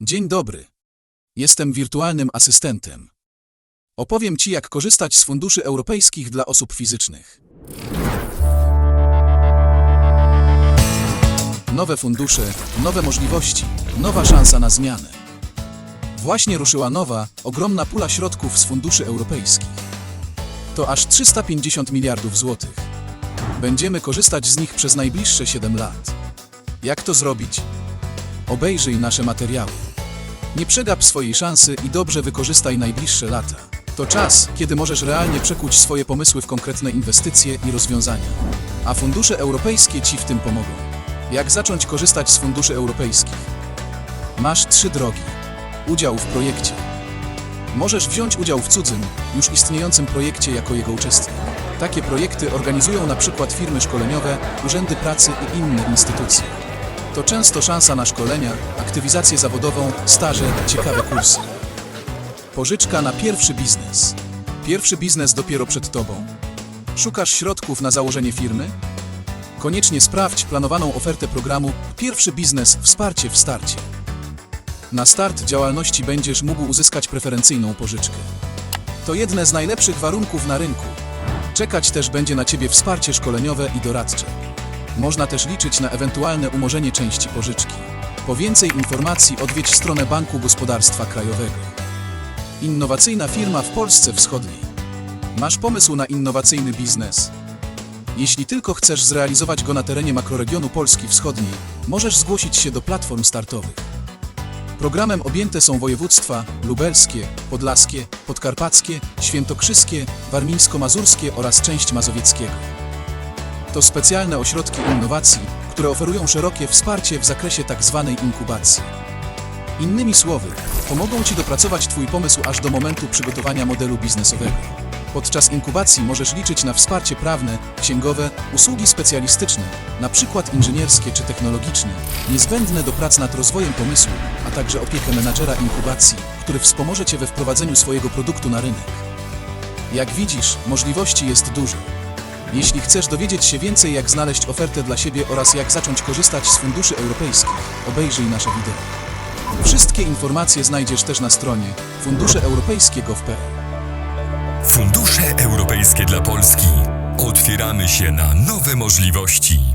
Dzień dobry. Jestem wirtualnym asystentem. Opowiem Ci, jak korzystać z funduszy europejskich dla osób fizycznych. Nowe fundusze, nowe możliwości, nowa szansa na zmianę. Właśnie ruszyła nowa, ogromna pula środków z funduszy europejskich. To aż 350 miliardów złotych. Będziemy korzystać z nich przez najbliższe 7 lat. Jak to zrobić? Obejrzyj nasze materiały. Nie przegap swojej szansy i dobrze wykorzystaj najbliższe lata. To czas, kiedy możesz realnie przekuć swoje pomysły w konkretne inwestycje i rozwiązania. A fundusze europejskie Ci w tym pomogą. Jak zacząć korzystać z funduszy europejskich? Masz trzy drogi. Udział w projekcie. Możesz wziąć udział w cudzym, już istniejącym projekcie jako jego uczestnik. Takie projekty organizują na przykład firmy szkoleniowe, urzędy pracy i inne instytucje. To często szansa na szkolenia, aktywizację zawodową, staże, ciekawe kursy. Pożyczka na pierwszy biznes. Pierwszy biznes dopiero przed Tobą. Szukasz środków na założenie firmy? Koniecznie sprawdź planowaną ofertę programu Pierwszy biznes wsparcie w starcie. Na start działalności będziesz mógł uzyskać preferencyjną pożyczkę. To jedne z najlepszych warunków na rynku. Czekać też będzie na Ciebie wsparcie szkoleniowe i doradcze. Można też liczyć na ewentualne umorzenie części pożyczki. Po więcej informacji odwiedź stronę Banku Gospodarstwa Krajowego. Innowacyjna firma w Polsce Wschodniej. Masz pomysł na innowacyjny biznes? Jeśli tylko chcesz zrealizować go na terenie makroregionu Polski Wschodniej, możesz zgłosić się do platform startowych. Programem objęte są województwa lubelskie, podlaskie, podkarpackie, świętokrzyskie, warmińsko-mazurskie oraz część mazowieckiego. To specjalne ośrodki innowacji, które oferują szerokie wsparcie w zakresie tzw. inkubacji. Innymi słowy, pomogą Ci dopracować Twój pomysł aż do momentu przygotowania modelu biznesowego. Podczas inkubacji możesz liczyć na wsparcie prawne, księgowe, usługi specjalistyczne, np. inżynierskie czy technologiczne, niezbędne do prac nad rozwojem pomysłu, a także opiekę menadżera inkubacji, który wspomoże Cię we wprowadzeniu swojego produktu na rynek. Jak widzisz, możliwości jest dużo. Jeśli chcesz dowiedzieć się więcej, jak znaleźć ofertę dla siebie oraz jak zacząć korzystać z funduszy europejskich, obejrzyj nasze wideo. Wszystkie informacje znajdziesz też na stronie funduszeeuropejskie.gov.pl. Fundusze europejskie dla Polski. Otwieramy się na nowe możliwości.